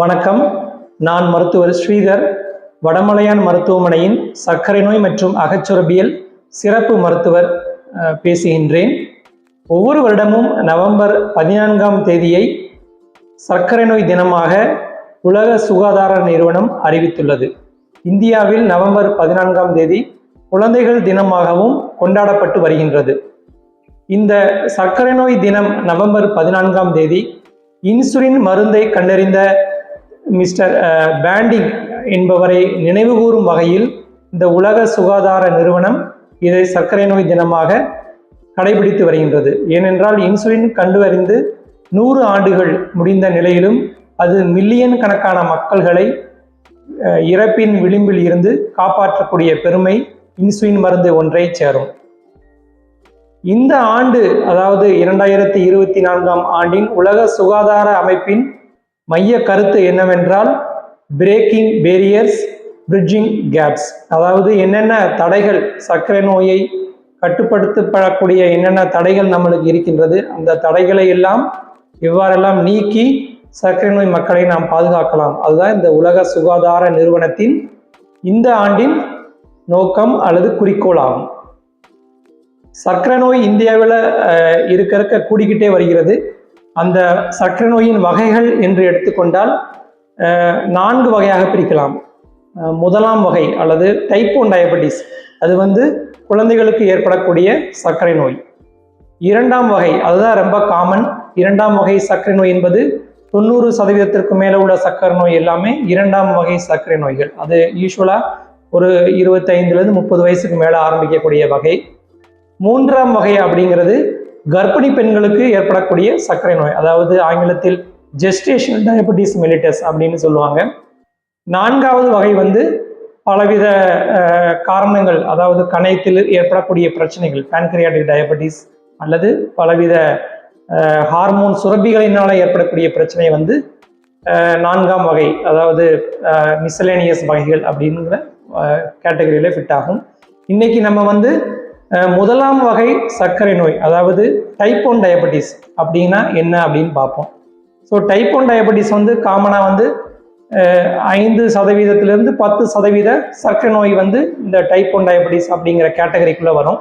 வணக்கம். நான் மருத்துவர் ஸ்ரீதர் வடமலையான் மருத்துவமனையின் சர்க்கரை நோய் மற்றும் அகச்சுரபியல் சிறப்பு மருத்துவர் பேசுகின்றேன். ஒவ்வொரு வருடமும் நவம்பர் பதினான்காம் தேதியை சர்க்கரை நோய் தினமாக உலக சுகாதார நிறுவனம் அறிவித்துள்ளது. இந்தியாவில் நவம்பர் பதினான்காம் தேதி குழந்தைகள் தினமாகவும் கொண்டாடப்பட்டு வருகின்றது. இந்த சர்க்கரை நோய் தினம் நவம்பர் பதினான்காம் தேதி இன்சுலின் மருந்தை கண்டறிந்த மிஸ்டர் பேண்டிங் என்பவரை நினைவுகூரும் வகையில் இந்த உலக சுகாதார நிறுவனம் இதை சர்க்கரை நோய் தினமாக கடைபிடித்து வருகின்றது. ஏனென்றால் இன்சுலின் கண்டுவறிந்து நூறு ஆண்டுகள் முடிந்த நிலையிலும் அது மில்லியன் கணக்கான மக்கள்களை இறப்பின் விளிம்பில் இருந்து காப்பாற்றக்கூடிய பெருமை இன்சுலின் மருந்து ஒன்றை சேரும். இந்த ஆண்டு அதாவது இரண்டாயிரத்தி இருபத்தி நான்காம் ஆண்டின் உலக சுகாதார அமைப்பின் மைய கருத்து என்னவென்றால் பிரேக்கிங் பேரியர்ஸ் பிரிட்ஜிங் கேப்ஸ் அதாவது என்னென்ன தடைகள் சர்க்கரை நோயை கட்டுப்படுத்தப்படக்கூடிய என்னென்ன தடைகள் நம்மளுக்கு இருக்கின்றது அந்த தடைகளை எல்லாம் எவ்வாறெல்லாம் நீக்கி சர்க்கரை நோய் மக்களை நாம் பாதுகாக்கலாம். அதுதான் இந்த உலக சுகாதார நிறுவனத்தின் இந்த ஆண்டின் நோக்கம் அல்லது குறிக்கோள் ஆகும். சர்க்கரை நோய் இந்தியாவில் இருக்க இருக்க கூடிக்கிட்டே வருகிறது. அந்த சர்க்கரை நோயின் வகைகள் என்று எடுத்துக்கொண்டால் நான்கு வகையாக பிரிக்கலாம். முதலாம் வகை அல்லது டைப் ஒன் டயபெட்டிஸ். அது வந்து குழந்தைகளுக்கு ஏற்படக்கூடிய சர்க்கரை நோய். இரண்டாம் வகை அதுதான் ரொம்ப காமன் இரண்டாம் வகை சர்க்கரை நோய் என்பது தொண்ணூறு சதவீதத்திற்கு மேலே உள்ள சர்க்கரை நோய் எல்லாமே இரண்டாம் வகை சர்க்கரை நோய்கள். அது யூஸ்வலாக ஒரு இருபத்தைந்துலேருந்து முப்பது வயசுக்கு மேலே ஆரம்பிக்கக்கூடிய வகை. மூன்றாம் வகை அப்படிங்கிறது கர்ப்பிணி பெண்களுக்கு ஏற்படக்கூடிய சர்க்கரை நோய் அதாவது ஆங்கிலத்தில் ஜெஸ்டேஷனல் டயபெட்டிஸ் மெலிட்டஸ் அப்படின்னு சொல்லுவாங்க. நான்காவது வகை வந்து பலவித காரணங்கள் அதாவது கணையத்தில் ஏற்படக்கூடிய பிரச்சனைகள் pancreatic டயபெட்டிஸ் அல்லது பலவித ஹார்மோன் சுரப்பிகளினால் ஏற்படக்கூடிய பிரச்சனை வந்து நான்காம் வகை அதாவது மிசலேனியஸ் வகைகள் அப்படிங்கிற கேட்டகரியில் ஃபிட் ஆகும். இன்னைக்கு நம்ம வந்து முதலாம் வகை சர்க்கரை நோய் அதாவது டைப் ஒன் டயபெட்டிஸ் அப்படின்னா என்ன அப்படின்னு பார்ப்போம். ஸோ டைப் ஒன் டயபெட்டிஸ் வந்து காமனாக வந்து ஐந்து சதவீதத்திலிருந்து பத்து சதவீத சர்க்கரை நோய் வந்து இந்த டைப் ஒன் டயபெட்டிஸ் அப்படிங்கிற கேட்டகரிக்குள்ளே வரும்.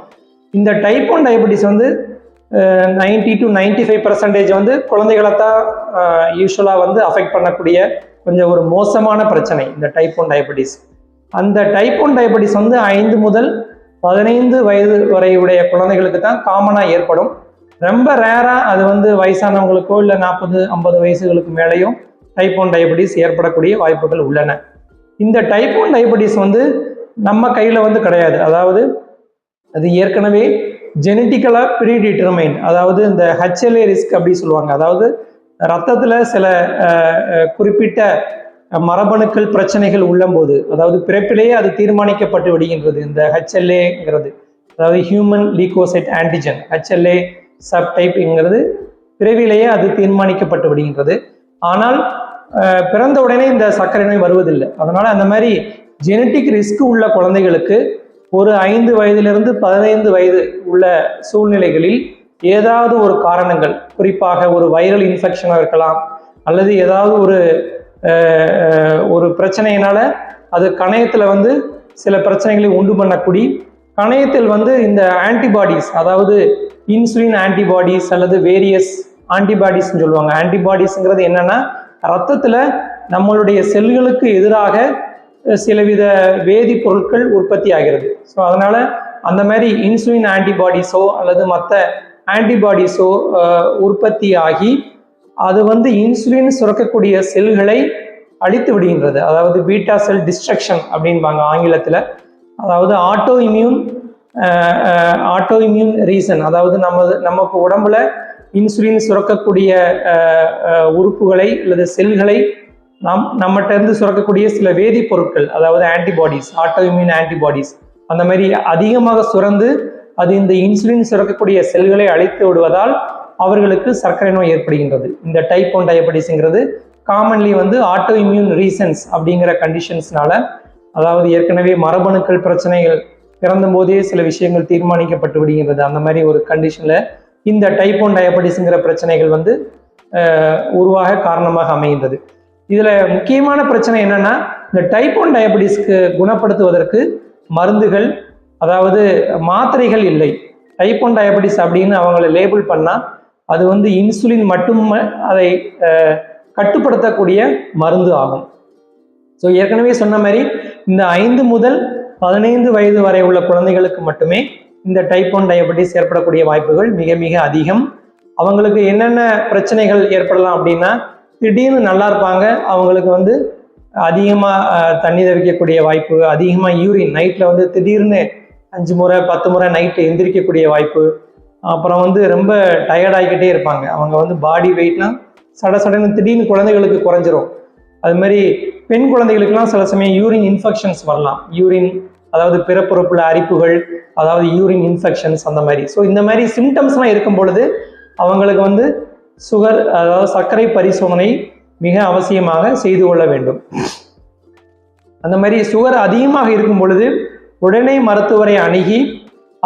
இந்த டைப் ஒன் டயபெட்டிஸ் வந்து ninety two ninety five percentage வந்து குழந்தைகளை தான் யூஸ்வலாக வந்து அஃபெக்ட் பண்ணக்கூடிய கொஞ்சம் ஒரு மோசமான பிரச்சனை இந்த டைப் ஒன் டயபெட்டிஸ் அந்த டைப் ஒன் டயபெட்டிஸ் வந்து ஐந்து முதல் பதினைந்து வயது வரையுடைய குழந்தைகளுக்கு தான் காமனாக ஏற்படும். ரொம்ப ரேராக அது வந்து வயசானவங்களுக்கோ இல்லை நாற்பது ஐம்பது வயசுகளுக்கு மேலேயும் டைப் ஒன் டயபெட்டிஸ் ஏற்படக்கூடிய வாய்ப்புகள் உள்ளன. இந்த டைப் ஒன் டயபெட்டிஸ் வந்து நம்ம கையில் வந்து கிடையாது. அதாவது அது ஏற்கனவே ஜெனட்டிக்கலாக ப்ரீ டிட்டர்மைன் அதாவது இந்த ஹெச்எல்ஏ ரிஸ்க் அப்படி சொல்லுவாங்க. அதாவது ரத்தத்தில் சில குறிப்பிட்ட மரபணுக்கள் பிரச்சனைகள் உள்ளம்போது அதாவது பிறப்பிலேயே அது தீர்மானிக்கப்பட்டு விடுகின்றது இந்த ஹெச்எல்ஏங்கிறது அதாவது ஹியூமன் லீகோசைட் ஆன்டிஜன் ஹெச்எல்ஏ சப்டைப்ங்கிறது பிறவிலேயே அது தீர்மானிக்கப்பட்டு விடுகின்றது. ஆனால் பிறந்த உடனே இந்த சர்க்கரை நோய் வருவதில்லை. அதனால அந்த மாதிரி ஜெனட்டிக் ரிஸ்க் உள்ள குழந்தைகளுக்கு ஒரு ஐந்து வயதிலிருந்து பதினைந்து வயது உள்ள சூழ்நிலைகளில் ஏதாவது ஒரு காரணங்கள் குறிப்பாக ஒரு வைரல் இன்ஃபெக்ஷனாக இருக்கலாம் அல்லது ஏதாவது ஒரு ஒரு பிரச்சனையினால அது கணையத்தில் வந்து சில பிரச்சனைகளை உண்டு பண்ணக்கூடிய கணையத்தில் வந்து இந்த ஆன்டிபாடிஸ் அதாவது இன்சுலின் ஆன்டிபாடிஸ் அல்லது வேரியஸ் ஆன்டிபாடிஸ்ன்னு சொல்லுவாங்க. ஆன்டிபாடிஸ்ங்கிறது என்னன்னா ரத்தத்தில் நம்மளுடைய செல்களுக்கு எதிராக சிலவித வேதிப்பொருட்கள் உற்பத்தி ஆகிறது. ஸோ அதனால அந்த மாதிரி இன்சுலின் ஆன்டிபாடிஸோ அல்லது மற்ற ஆன்டிபாடிஸோ உற்பத்தி ஆகி அது வந்து இன்சுலின் சுரக்கக்கூடிய செல்களை அழித்து விடுகின்றது. அதாவது பீட்டா செல் டிஸ்ட்ரக்ஷன் அப்படின்பாங்க ஆங்கிலத்தில். அதாவது autoimmune autoimmune reason. அதாவது நமது நமக்கு உடம்புல இன்சுலின் சுரக்கக்கூடிய உறுப்புகளை அல்லது செல்களை நாம் நம்மகிட்ட இருந்து சுரக்கக்கூடிய சில வேதிப்பொருட்கள் அதாவது ஆன்டிபாடிஸ் ஆட்டோ இம்யூன் ஆன்டிபாடிஸ் அந்த மாதிரி அதிகமாக சுரந்து அது இந்த இன்சுலின் சுரக்கக்கூடிய செல்களை அழித்து விடுவதால் அவர்களுக்கு சர்க்கரை நோய் ஏற்படுகின்றது. இந்த டைப் ஒன் டயபெட்டிஸ்ங்கிறது காமன்லி வந்து ஆட்டோ இம்யூன் ரீசன்ஸ் அப்படிங்கிற கண்டிஷன்ஸ்னால அதாவது ஏற்கனவே மரபணுக்கள் பிரச்சனைகள் பிறந்தபோதே சில விஷயங்கள் தீர்மானிக்கப்பட்டு விடுகின்றது. அந்த மாதிரி ஒரு கண்டிஷனில் இந்த டைப் ஒன் டயபெட்டிஸ்ங்கிற பிரச்சனைகள் வந்து உருவாக காரணமாக அமைகின்றது. இதில் முக்கியமான பிரச்சனை என்னென்னா இந்த டைப் ஒன் டயபெட்டிஸ்க்கு குணப்படுத்துவதற்கு மருந்துகள் அதாவது மாத்திரைகள் இல்லை. டைப் ஒன் டயபெட்டிஸ் அப்படின்னு அவங்கள லேபிள் பண்ணால் அது வந்து இன்சுலின் மட்டும் அதை கட்டுப்படுத்தக்கூடிய மருந்து ஆகும். ஸோ ஏற்கனவே சொன்ன மாதிரி இந்த ஐந்து முதல் பதினைந்து வயது வரை உள்ள குழந்தைகளுக்கு மட்டுமே இந்த டைப் ஒன் டயபெட்டிஸ் ஏற்படக்கூடிய வாய்ப்புகள் மிக மிக அதிகம். அவங்களுக்கு என்னென்ன பிரச்சனைகள் ஏற்படலாம் அப்படின்னா திடீர்னு நல்லா இருப்பாங்க அவங்களுக்கு வந்து அதிகமாக தண்ணி தவிக்கக்கூடிய வாய்ப்பு அதிகமாக யூரின் நைட்டில் வந்து திடீர்னு அஞ்சு முறை பத்து முறை நைட்டு எந்திரிக்கக்கூடிய வாய்ப்பு அப்புறம் வந்து ரொம்ப டயர்டாகிக்கிட்டே இருப்பாங்க. அவங்க வந்து பாடி வெயிட்லாம் சட சடன்னு திடீர்னு குழந்தைகளுக்கு குறைஞ்சிரும். அது மாதிரி பெண் குழந்தைகளுக்கெல்லாம் சில சமயம் யூரின் இன்ஃபெக்ஷன்ஸ் வரலாம். யூரின் அதாவது பிறப்புறுப்புல அரிப்புகள் அதாவது யூரின் இன்ஃபெக்ஷன்ஸ் அந்த மாதிரி. ஸோ இந்த மாதிரி சிம்டம்ஸ்லாம் இருக்கும் பொழுது அவங்களுக்கு வந்து சுகர் அதாவது சர்க்கரை பரிசோதனை மிக அவசியமாக செய்து கொள்ள வேண்டும். அந்த மாதிரி சுகர் அதிகமாக இருக்கும் பொழுது உடனே மருத்துவரை அணுகி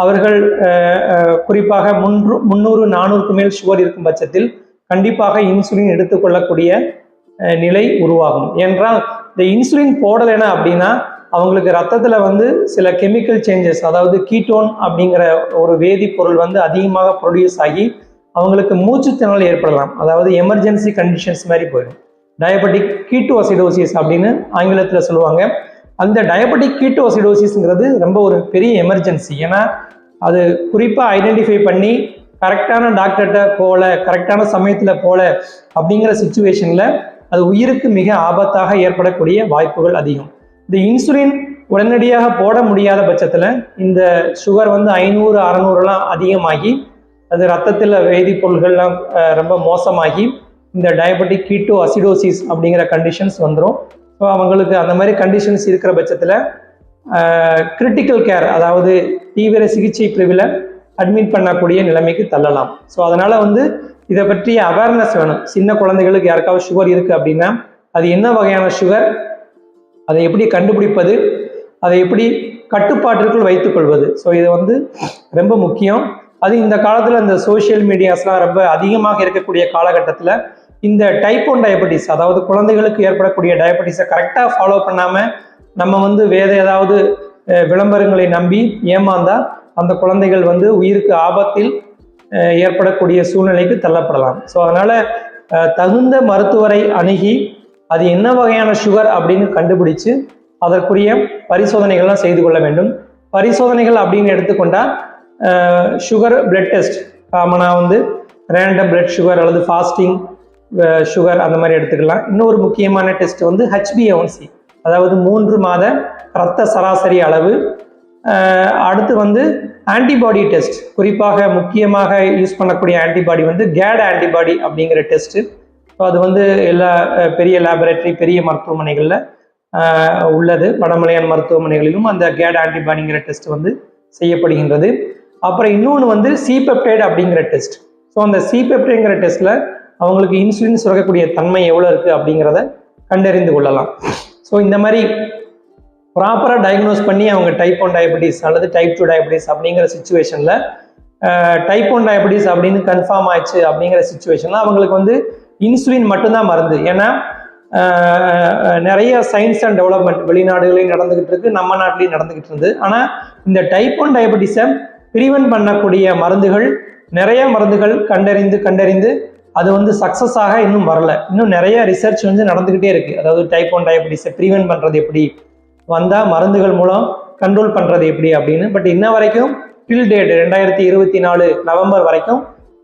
அவர்கள் குறிப்பாக முன்று முந்நூறு நானூறுக்கு மேல் சுகர் இருக்கும் பட்சத்தில் கண்டிப்பாக இன்சுலின் எடுத்துக்கொள்ளக்கூடிய நிலை உருவாகும். ஏனென்றால் இந்த இன்சுலின் போடலைன்னா அப்படின்னா அவங்களுக்கு ரத்தத்தில் வந்து சில கெமிக்கல் சேஞ்சஸ் அதாவது கீட்டோன் அப்படிங்கிற ஒரு வேதிப்பொருள் வந்து அதிகமாக ப்ரொடியூஸ் ஆகி அவங்களுக்கு மூச்சுத்திணறல் ஏற்படலாம். அதாவது எமர்ஜென்சி கண்டிஷன்ஸ் மாதிரி போயிடும். டயபெட்டிக் கீட்டோசிடோசிஸ் அப்படின்னு ஆங்கிலத்தில் சொல்லுவாங்க. அந்த டயபெட்டிக் கீட்டோசிடோசிஸ்ங்கிறது ரொம்ப ஒரு பெரிய எமர்ஜென்சி ஏன்னா அது குறிப்பாக ஐடென்டிஃபை பண்ணி கரெக்டான டாக்டர்கிட்ட போல கரெக்டான சமயத்தில் போல அப்படிங்கிற சுச்சுவேஷனில் அது உயிருக்கு மிக ஆபத்தாக ஏற்படக்கூடிய வாய்ப்புகள் அதிகம். இந்த இன்சுலின் உடனடியாக போட முடியாத பட்சத்தில் இந்த சுகர் வந்து ஐநூறு அறநூறுலாம் அதிகமாகி அது ரத்தத்தில் வேதிப்பொருள்கள்லாம் ரொம்ப மோசமாகி இந்த டயபெட்டிக் கீட்டோ அசிடோசிஸ் அப்படிங்கிற கண்டிஷன்ஸ் வந்துடும் ஸோ அவங்களுக்கு அந்த மாதிரி கண்டிஷன்ஸ் இருக்கிற பட்சத்தில் கிரிட்டிக்கல் கேர் அதாவது தீவிர சிகிச்சை பிரிவில் அட்மிட் பண்ணக்கூடிய நிலைமைக்கு தள்ளலாம். ஸோ அதனால் வந்து இதை பற்றிய அவேர்னஸ் வேணும். சின்ன குழந்தைகளுக்கு யாருக்காவது சுகர் இருக்குது அப்படின்னா அது என்ன வகையான சுகர் அதை எப்படி கண்டுபிடிப்பது? அதை எப்படி கட்டுப்பாட்டிற்குள் வைத்துக்கொள்வது ஸோ இது வந்து ரொம்ப முக்கியம். அது இந்த காலத்தில் இந்த சோஷியல் மீடியாஸ்லாம் ரொம்ப அதிகமாக இருக்கக்கூடிய காலகட்டத்தில் இந்த டைப் ஒன் டயபெட்டிஸ் அதாவது குழந்தைகளுக்கு ஏற்படக்கூடிய டயபெட்டிஸை கரெக்டாக ஃபாலோ பண்ணாமல் நம்ம வந்து வேறு ஏதாவது விளம்பரங்களை நம்பி ஏமாந்தால் அந்த குழந்தைகள் வந்து உயிருக்கு ஆபத்தில் ஏற்படக்கூடிய சூழ்நிலைக்கு தள்ளப்படலாம். ஸோ அதனால் தகுந்த மருத்துவரை அணுகி அது என்ன வகையான சுகர் அப்படின்னு கண்டுபிடிச்சு அதற்குரிய பரிசோதனைகள்லாம் செய்து கொள்ள வேண்டும். பரிசோதனைகள் அப்படின்னு எடுத்துக்கொண்டால் சுகர் பிளட் டெஸ்ட் காமனாக வந்து ரேண்டம் பிளட் சுகர் அல்லது ஃபாஸ்டிங் சுகர் அந்த மாதிரி எடுத்துக்கலாம். இன்னொரு முக்கியமான டெஸ்ட் வந்து ஹெச்பிஏஒன்சி அதாவது மூன்று மாத இரத்த சராசரி அளவு. அடுத்து வந்து ஆன்டிபாடி டெஸ்ட் குறிப்பாக முக்கியமாக யூஸ் பண்ணக்கூடிய ஆன்டிபாடி வந்து கேட் ஆன்டிபாடி அப்படிங்கிற டெஸ்ட்டு ஸோ அது வந்து எல்லா பெரிய லேபரேட்டரி பெரிய மருத்துவமனைகளில் உள்ளது. வடமலையான் மருத்துவமனைகளிலும் அந்த கேட் ஆன்டிபாடிங்கிற டெஸ்ட் வந்து செய்யப்படுகின்றது. அப்புறம் இன்னொன்று வந்து சிபெப்டைடு அப்படிங்கிற டெஸ்ட் ஸோ அந்த சிபெப்டைங்கிற டெஸ்ட்டில் அவங்களுக்கு இன்சுலின் சுரக்கக்கூடிய தன்மை எவ்வளோ இருக்குது அப்படிங்கிறத கண்டறிந்து கொள்ளலாம். ஸோ இந்த மாதிரி ப்ராப்பராக டயக்னோஸ் பண்ணி அவங்க டைப் ஒன் டயபெட்டிஸ் அல்லது டைப் டூ டயபெட்டிஸ் அப்படிங்கிற சுச்சுவேஷனில் டைப் ஒன் டயபெட்டிஸ் அப்படின்னு கன்ஃபார்ம் ஆயிடுச்சு அப்படிங்கிற சுச்சுவேஷனில் அவங்களுக்கு வந்து இன்சுலின் மட்டும்தான் மருந்து. ஏன்னா நிறைய சயின்ஸ் அண்ட் டெவலப்மெண்ட் வெளிநாடுகளையும் நடந்துகிட்டு இருக்கு நம்ம நாட்டிலையும் நடந்துகிட்டு இருந்து. ஆனால் இந்த டைப் ஒன் டயபெட்டிஸை ப்ரிவென்ட் பண்ணக்கூடிய மருந்துகள் நிறைய மருந்துகள் கண்டறிந்து கண்டறிந்து அது வந்து சக்ஸஸ் ஆக இன்னும் வரல. இன்னும் நிறைய ரிசர்ச் வந்து நடந்துக்கிட்டே இருக்கு. அதாவது டைப் ஒன் டயபிட்டிஸை ப்ரிவென்ட் பண்ணுறது எப்படி? வந்தால் மருந்துகள் மூலம் கண்ட்ரோல் பண்ணுறது எப்படி அப்படின்னு. பட் இன்ன வரைக்கும் டில் டேட் ரெண்டாயிரத்தி இருபத்தி நாலு நவம்பர் வரைக்கும்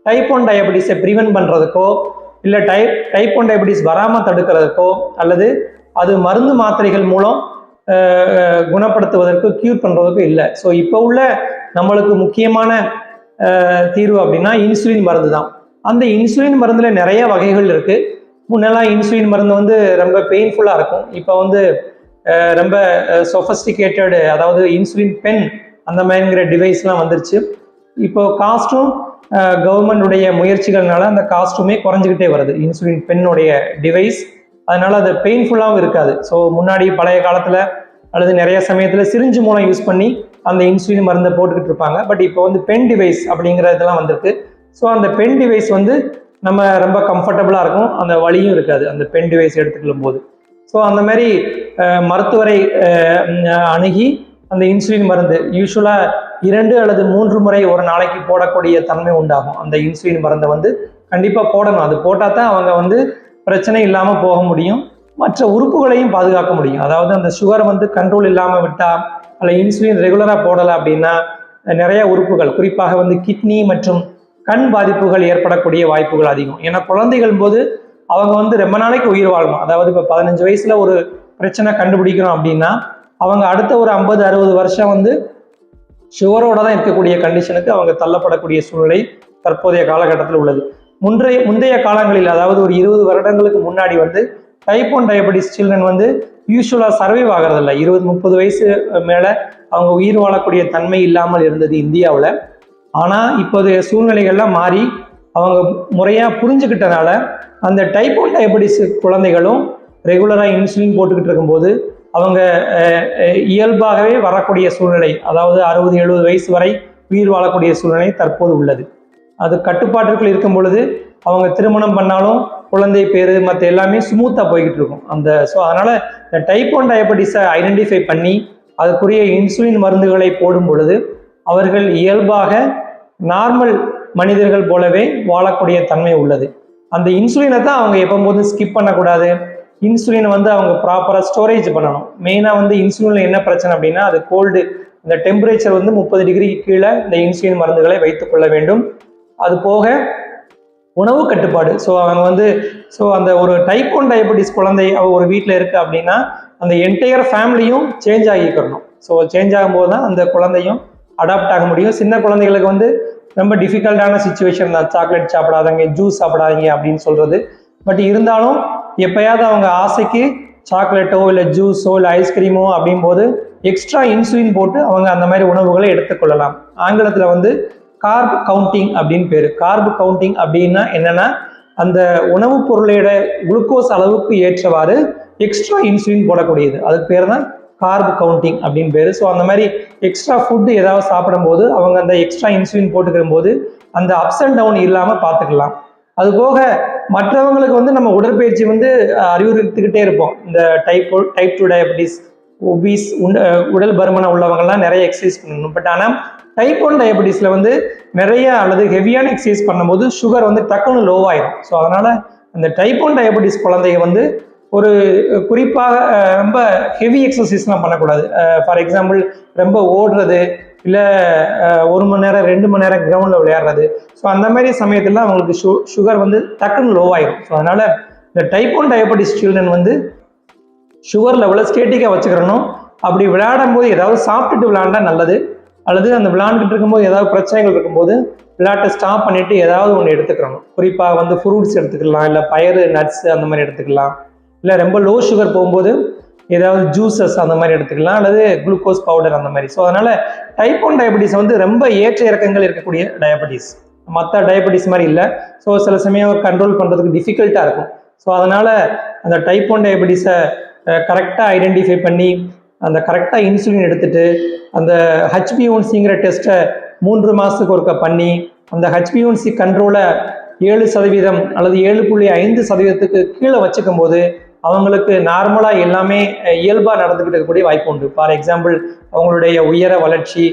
டைப் ஒன் டயபிட்டிஸை ப்ரிவென்ட் பண்ணுறதுக்கோ இல்லை டைப் டைப் ஒன் டயபிட்டிஸ் வராமல் தடுக்கிறதுக்கோ அல்லது அது மருந்து மாத்திரைகள் மூலம் குணப்படுத்துவதற்கு க்யூர் பண்ணுறதுக்கோ இல்லை. ஸோ இப்போ உள்ள நம்மளுக்கு முக்கியமான தீர்வு அப்படின்னா இன்சுலின் மருந்து தான் அந்த இன்சுலின் மருந்தில் நிறைய வகைகள் இருக்குது முன்னெல்லாம் இன்சுலின் மருந்து வந்து ரொம்ப பெயின்ஃபுல்லாக இருக்கும். இப்போ வந்து ரொம்ப சொஃபஸ்டிகேட்டடு அதாவது இன்சுலின் பென் அந்த மாதிரிங்கிற டிவைஸ்லாம் வந்துருச்சு. இப்போ காஸ்ட்டும் கவர்மெண்டுடைய முயற்சிகள்னால அந்த காஸ்ட்டுமே குறைஞ்சிக்கிட்டே வருது. இன்சுலின் பெண்ணுடைய டிவைஸ் அதனால் அது பெயின்ஃபுல்லாகவும் இருக்காது. ஸோ முன்னாடி பழைய காலத்தில் அல்லது நிறைய சமயத்தில் சிரிஞ்சு மூலம் யூஸ் பண்ணி அந்த இன்சுலின் மருந்தை போட்டுக்கிட்டு இருப்பாங்க. பட் இப்போ வந்து பென் டிவைஸ் அப்படிங்கிற இதெல்லாம் வந்திருக்கு. ஸோ அந்த பென் டிவைஸ் வந்து நம்ம ரொம்ப கம்ஃபர்டபுளாக இருக்கும். அந்த வழியும் இருக்காது. அந்த பென் டிவைஸ் எடுத்துக்கொள்ளும் போது. ஸோ அந்த மாதிரி மருத்துவரை அணுகி அந்த இன்சுலின் மருந்து யூஸ்வலாக இரண்டு அல்லது மூன்று முறை ஒரு நாளைக்கு போடக்கூடிய தன்மை உண்டாகும். அந்த இன்சுலின் மருந்தை வந்து கண்டிப்பாக போடணும். அது போட்டால் தான் அவங்க வந்து பிரச்சனை இல்லாமல் போக முடியும். மற்ற உறுப்புகளையும் பாதுகாக்க முடியும். அதாவது அந்த சுகர் வந்து கண்ட்ரோல் இல்லாமல் விட்டால் அல்ல இன்சுலின் ரெகுலராக போடலை அப்படின்னா நிறைய உறுப்புகள் குறிப்பாக வந்து கிட்னி மற்றும் கண் பாதிப்புகள் ஏற்படக்கூடிய வாய்ப்புகள் அதிகம். ஏன்னா குழந்தைகள் போது அவங்க வந்து ரொம்ப நாளைக்கு உயிர் வாழணும் அதாவது இப்போ பதினஞ்சு வயசுல ஒரு பிரச்சனை கண்டுபிடிக்கிறோம் அப்படின்னா அவங்க அடுத்த ஒரு ஐம்பது அறுபது வருஷம் வந்து சுகரோட தான் இருக்கக்கூடிய கண்டிஷனுக்கு அவங்க தள்ளப்படக்கூடிய சூழ்நிலை தற்போதைய காலகட்டத்தில் உள்ளது. முன்றைய முந்தைய காலங்களில் அதாவது ஒரு இருபது வருடங்களுக்கு முன்னாடி வந்து டைப் ஒன் டயபெட்டிஸ் சில்ட்ரன் வந்து யூஸ்வலாக சர்வைவ் ஆகிறதில்ல. இருபது முப்பது வயசு மேலே அவங்க உயிர் வாழக்கூடிய தன்மை இல்லாமல் இருந்தது இந்தியாவில். ஆனால் இப்போதைய சூழ்நிலைகள்லாம் மாறி அவங்க முறையாக புரிஞ்சுக்கிட்டனால அந்த டைப் ஒன் டயபெட்டிஸ் குழந்தைகளும் ரெகுலராக இன்சுலின் போட்டுக்கிட்டு இருக்கும்போது அவங்க இயல்பாகவே வரக்கூடிய சூழ்நிலை அதாவது அறுபது எழுபது வயசு வரை உயிர் வாழக்கூடிய சூழ்நிலை தற்போது உள்ளது. அது கட்டுப்பாட்டுக்குள் இருக்கும் பொழுது அவங்க திருமணம் பண்ணாலும் குழந்தை பேர் மற்ற எல்லாமே ஸ்மூத்தாக போய்கிட்டு இருக்கும். அந்த ஸோ அதனால் இந்த டைப் ஒன் டயபெட்டிஸை ஐடென்டிஃபை பண்ணி அதுக்குரிய இன்சுலின் மருந்துகளை போடும் பொழுது அவர்கள் இயல்பாக நார்மல் மனிதர்கள் போலவே வாழக்கூடிய தன்மை உள்ளது. அந்த இன்சுலினை தான் அவங்க எப்போதும் ஸ்கிப் பண்ணக்கூடாது. இன்சுலினை வந்து அவங்க ப்ராப்பராக ஸ்டோரேஜ் பண்ணணும். மெயினாக வந்து இன்சுலினில் என்ன பிரச்சனை அப்படின்னா அது கோல்டு இந்த டெம்பரேச்சர் வந்து முப்பது டிகிரிக்கு கீழே இந்த இன்சுலின் மருந்துகளை வைத்துக்கொள்ள வேண்டும். அது போக உணவு கட்டுப்பாடு. ஸோ அவங்க வந்து ஸோ அந்த ஒரு டைப் ஒன் டயபெட்டிஸ் குழந்தை அவ ஒரு வீட்டில் இருக்கு அப்படின்னா அந்த என்டையர் ஃபேமிலியும் சேஞ்ச் ஆகிக்கிறணும் ஸோ சேஞ்ச் ஆகும்போது தான் அந்த குழந்தையும் அடாப்ட் ஆக முடியும். சின்ன குழந்தைகளுக்கு வந்து ரொம்ப டிஃபிகல்ட்டான சுச்சுவேஷன் தான். சாக்லேட் சாப்பிடாதீங்க ஜூஸ் சாப்பிடாதீங்க அப்படின்னு சொல்றது. பட் இருந்தாலும் எப்பயாவது அவங்க ஆசைக்கு சாக்லேட்டோ இல்லை ஜூஸோ இல்லை ஐஸ்கிரீமோ அப்படிங்கும்போது எக்ஸ்ட்ரா இன்சுலின் போட்டு அவங்க அந்த மாதிரி உணவுகளை எடுத்துக்கொள்ளலாம். ஆங்கிலத்தில் வந்து கார்ப் கவுண்டிங் அப்படின்னு பேர். கார்ப் கவுண்டிங் அப்படின்னா என்னன்னா அந்த உணவுப் பொருளோட குளுக்கோஸ் அளவுக்கு ஏற்றவாறு எக்ஸ்ட்ரா இன்சுலின் போடக்கூடியது. அதுக்கு பேர் தான் கார்பு கவுண்டிங் அப்படின்னு பேர். ஸோ அந்த மாதிரி எக்ஸ்ட்ரா ஃபுட்டு ஏதாவது சாப்பிடும்போது அவங்க அந்த எக்ஸ்ட்ரா இன்சுலின் போட்டுக்கிற போது அந்த அப்ஸ் அண்ட் டவுன் இல்லாமல் பார்த்துக்கலாம் அது போக மற்றவங்களுக்கு வந்து நம்ம உடற்பயிற்சி வந்து அறிவுறுத்துக்கிட்டே அறிவுறுத்திக்கிட்டே இருப்போம். இந்த type type two diabetes obese உடல் பருமனம் உள்ளவங்கலாம் நிறைய எக்ஸசைஸ் பண்ணணும். பட் ஆனால் டைப் ஒன் டயபெட்டிஸில் வந்து நிறைய அல்லது ஹெவியான எக்ஸசைஸ் பண்ணும்போது சுகர் வந்து டக்குன்னு லோவாயிடும் ஸோ அதனால் அந்த டைப் ஒன் டயபெட்டிஸ் குழந்தைய வந்து ஒரு குறிப்பாக ரொம்ப ஹெவி எக்ஸசைஸ்லாம் பண்ணக்கூடாது. ஃபார் எக்ஸாம்பிள் ரொம்ப ஓடுறது இல்லை ஒரு மணி நேரம் ரெண்டு மணி நேரம் கிரவுண்டில் விளையாடுறது. ஸோ அந்த மாதிரி சமயத்தில் அவங்களுக்கு சு சுகர் வந்து டக்குன்னு லோவாயிடும் ஸோ அதனால் இந்த டைப் ஒன் டயபெட்டிஸ் சில்ட்ரன் வந்து சுகர் லெவலை ஸ்டேட்டிக்காக வச்சுக்கிறணும். அப்படி விளையாடும் போது ஏதாவது சாப்பிட்டுட்டு விளையாண்டா நல்லது. அல்லது அந்த விளையாண்டுட்டு இருக்கும்போது ஏதாவது பிரச்சனைகள் இருக்கும்போது விளையாட்டை ஸ்டாப் பண்ணிவிட்டு ஏதாவது ஒன்று எடுத்துக்கிறணும். குறிப்பாக வந்து ஃப்ரூட்ஸ் எடுத்துக்கலாம் இல்லை பயறு நட்ஸு அந்த மாதிரி எடுத்துக்கலாம். இல்லை ரொம்ப லோ சுகர் போகும்போது ஏதாவது ஜூஸஸ் அந்த மாதிரி எடுத்துக்கலாம் அல்லது குளுக்கோஸ் பவுடர் அந்த மாதிரி. ஸோ அதனால் டைப் ஒன் டயபெட்டிஸ் வந்து ரொம்ப ஏற்ற இறக்கங்கள் இருக்கக்கூடிய டயபெட்டிஸ் மற்ற டயபெட்டிஸ் மாதிரி இல்லை. ஸோ சில சமயம் கண்ட்ரோல் பண்ணுறதுக்கு டிஃபிகல்ட்டாக இருக்கும். ஸோ அதனால் அந்த டைப் ஒன் டயபெட்டிஸை கரெக்டாக ஐடென்டிஃபை பண்ணி அந்த கரெக்டாக இன்சுலின் எடுத்துட்டு அந்த ஹச்பிஒன்சிங்கிற டெஸ்ட்டை மூன்று மாதத்துக்கு ஒருக்க பண்ணி அந்த ஹச்பிஒன்சி கண்ட்ரோலை ஏழு சதவீதம் அல்லது ஏழு புள்ளி ஐந்து சதவீதத்துக்கு கீழே வச்சுக்கும் போது அவங்களுக்கு நார்மலாக எல்லாமே இயல்பாக நடந்துக்கிட்டு இருக்கக்கூடிய வாய்ப்பு உண்டு. ஃபார் எக்ஸாம்பிள் அவங்களுடைய உயர வளர்ச்சி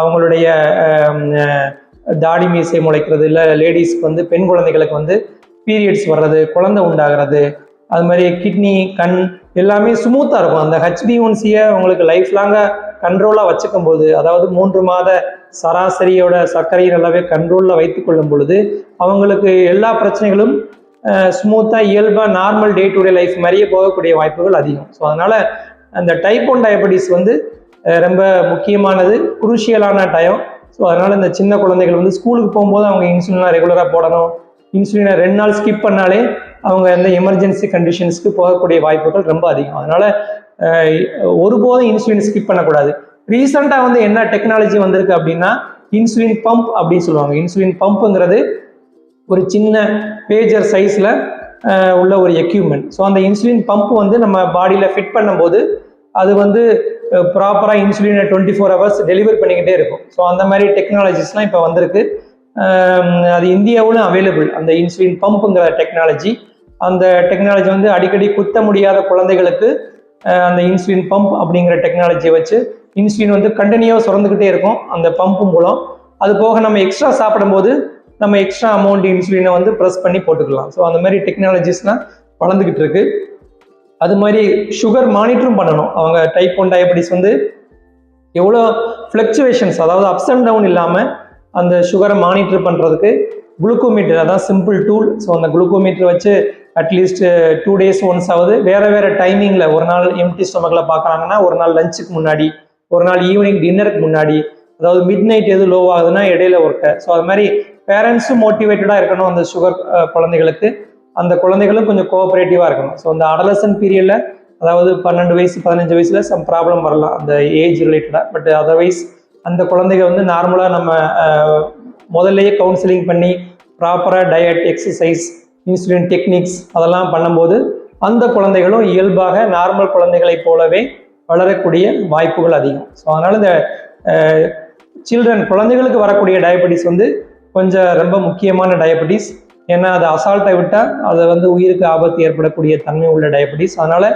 அவங்களுடைய தாடி மீசை முளைக்கிறது இல்லை லேடிஸ்க்கு வந்து பெண் குழந்தைகளுக்கு வந்து பீரியட்ஸ் வர்றது குழந்தை உண்டாகிறது அது மாதிரி கிட்னி கண் எல்லாமே ஸ்மூத்தாக இருக்கும். அந்த ஹெச்பிஒன்சியை உங்களுக்கு லைஃப் லாங்காக கண்ட்ரோலாக வச்சுக்கும் போது அதாவது மூன்று மாத சராசரியோட சர்க்கரையை நல்லாவே கண்ட்ரோலில் வைத்து கொள்ளும் பொழுது அவங்களுக்கு எல்லா பிரச்சனைகளும் ஸ்மூத்தாக இயல்பாக normal day to day life மாதிரியே போகக்கூடிய வாய்ப்புகள் அதிகம். ஸோ அதனால் அந்த டைப் ஒன் டயபெட்டிஸ் வந்து ரொம்ப முக்கியமானது குருஷியலான டயம் ஸோ அதனால் இந்த சின்ன குழந்தைகள் வந்து ஸ்கூலுக்கு போகும்போது அவங்க இன்சுலினாக ரெகுலராக போடணும். இன்சுலினை ரெண்டு நாள் ஸ்கிப் பண்ணாலே அவங்க அந்த எமர்ஜென்சி கண்டிஷன்ஸ்க்கு போகக்கூடிய வாய்ப்புகள் ரொம்ப அதிகம். அதனால் ஒருபோதும் இன்சுலின் ஸ்கிப் பண்ணக்கூடாது. ரீசெண்டாக வந்து என்ன டெக்னாலஜி வந்திருக்கு அப்படின்னா இன்சுலின் பம்ப் அப்படின்னு சொல்லுவாங்க. இன்சுலின் பம்புங்கிறது ஒரு சின்ன பேஜர் சைஸில் உள்ள ஒரு எக்யூப்மெண்ட் ஸோ அந்த இன்சுலின் பம்ப் வந்து நம்ம பாடியில் ஃபிட் பண்ணும்போது அது வந்து ப்ராப்பராக இன்சுலினை டுவெண்ட்டி ஃபோர் ஹவர்ஸ் டெலிவர் பண்ணிக்கிட்டே இருக்கும். ஸோ அந்த மாதிரி டெக்னாலஜிஸ்லாம் இப்போ வந்திருக்கு. அது இந்தியாவிலும் அவைலபிள் அந்த இன்சுலின் பம்புங்கிற டெக்னாலஜி அந்த டெக்னாலஜி வந்து அடிக்கடி குத்த முடியாத குழந்தைகளுக்கு அந்த இன்சுலின் பம்ப் அப்படிங்கிற டெக்னாலஜியை வச்சு இன்சுலின் வந்து கண்டினியூவாக சுரந்துக்கிட்டே இருக்கும் அந்த பம்பு மூலம். அது போக நம்ம எக்ஸ்ட்ரா சாப்பிடும்போது நம்ம எக்ஸ்ட்ரா அமௌண்ட் இன்சுலினை வந்து ப்ரெஸ் பண்ணி போட்டுக்கலாம். ஸோ அந்த மாதிரி டெக்னாலஜிஸ்லாம் வளர்ந்துக்கிட்டு இருக்கு. அது மாதிரி சுகர் மானிட்டரும் பண்ணணும். அவங்க டைப் ஒன் டயபெட்டிஸ் வந்து எவ்வளோ ஃப்ளக்சுவேஷன்ஸ் அதாவது அப்ஸ் அண்ட் டவுன் இல்லாமல் அந்த சுகரை மானிட்டர் பண்ணுறதுக்கு குளுக்கோமீட்டர் அதான் சிம்பிள் டூல் ஸோ அந்த குளுக்கோமீட்டர் வச்சு at least two days once ஆகுது வேறு வேறு டைமிங்கில் ஒரு நாள் எம்டி ஸ்டொமக்கில் பார்க்குறாங்கன்னா ஒரு நாள் லஞ்சுக்கு முன்னாடி ஒரு நாள் ஈவினிங் டின்னருக்கு முன்னாடி அதாவது மிட் நைட் எது லோ ஆகுதுன்னா இடையில ஒர்க்கை ஸோ அது மாதிரி பேரண்ட்ஸும் மோட்டிவேட்டடாக இருக்கணும் அந்த சுகர் குழந்தைகளுக்கு. அந்த குழந்தைகளும் கொஞ்சம் கோஆப்ரேட்டிவாக இருக்கணும். ஸோ அந்த அடலசன் பீரியடில் அதாவது பன்னெண்டு வயசு பதினஞ்சு வயசில் சம் ப்ராப்ளம் வரலாம் அந்த ஏஜ் ரிலேட்டடாக பட் அதர்வைஸ் அந்த குழந்தைங்க வந்து நார்மலாக நம்ம முதல்லையே கவுன்சிலிங் பண்ணி ப்ராப்பராக டயட் எக்ஸசைஸ் இன்சுலின் டெக்னிக்ஸ் அதெல்லாம் பண்ணும்போது அந்த குழந்தைகளும் இயல்பாக நார்மல் குழந்தைகளைப் போலவே வளரக்கூடிய வாய்ப்புகள் அதிகம். ஸோ அதனால் இந்த சில்ட்ரன் குழந்தைகளுக்கு வரக்கூடிய டயபெட்டிஸ் வந்து கொஞ்சம் ரொம்ப முக்கியமான டயபெட்டிஸ் ஏன்னா அது அசால்ட்டை விட்டால் அதை வந்து உயிருக்கு ஆபத்து ஏற்படக்கூடிய தன்மை உள்ள டயபெட்டிஸ் அதனால்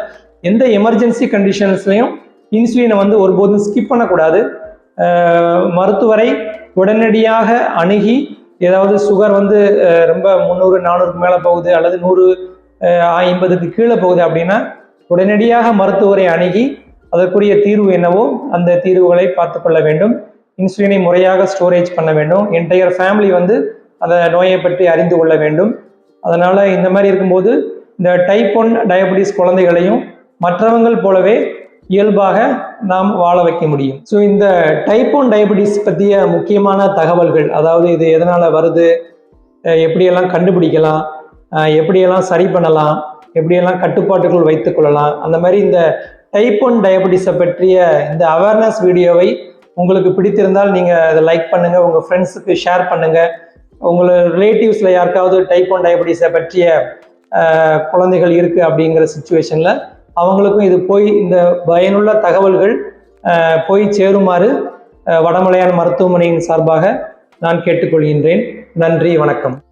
எந்த எமர்ஜென்சி கண்டிஷன்ஸ்லையும் இன்சுலினை வந்து ஒருபோதும் ஸ்கிப் பண்ணக்கூடாது. மருத்துவரை உடனடியாக அணுகி ஏதாவது சுகர் வந்து ரொம்ப முந்நூறு நானூறுக்கு மேலே போகுது அல்லது நூறு ஐம்பதுக்கு கீழே போகுது அப்படின்னா உடனடியாக மருத்துவரை அணுகி அதற்குரிய தீர்வு என்னவோ அந்த தீர்வுகளை பார்த்து கொள்ள வேண்டும். இன்சுலினை முறையாக ஸ்டோரேஜ் பண்ண வேண்டும். என்டையர் ஃபேமிலி வந்து அந்த நோயை பற்றி அறிந்து கொள்ள வேண்டும். அதனால் இந்த மாதிரி இருக்கும்போது இந்த டைப் ஒன் டயபெட்டிஸ் குழந்தைகளையும் மற்றவங்கள் போலவே இயல்பாக நாம் வாழ வைக்க முடியும். ஸோ இந்த டைப் ஒன் டயபெட்டிஸ் பற்றிய முக்கியமான தகவல்கள் அதாவது இது எதனால் வருது எப்படியெல்லாம் கண்டுபிடிக்கலாம் எப்படியெல்லாம் சரி பண்ணலாம் எப்படியெல்லாம் கட்டுப்பாட்டுக்குள் வைத்துக் கொள்ளலாம் அந்த மாதிரி இந்த டைப் ஒன் டயபெட்டிஸை பற்றிய இந்த அவேர்னஸ் வீடியோவை உங்களுக்கு பிடித்திருந்தால் நீங்கள் அதை லைக் பண்ணுங்கள் உங்கள் ஃப்ரெண்ட்ஸுக்கு ஷேர் பண்ணுங்கள் உங்களை ரிலேட்டிவ்ஸில் யாருக்காவது டைப் ஒன் டயபெட்டிஸை பற்றிய குழந்தைகள் இருக்குது அப்படிங்கிற சுச்சுவேஷனில் அவங்களுக்கும் இது போய் இந்த பயனுள்ள தகவல்கள் போய் சேருமாறு வடமலையான் மருத்துவமனையின் சார்பாக நான் கேட்டுக்கொள்கின்றேன். நன்றி வணக்கம்.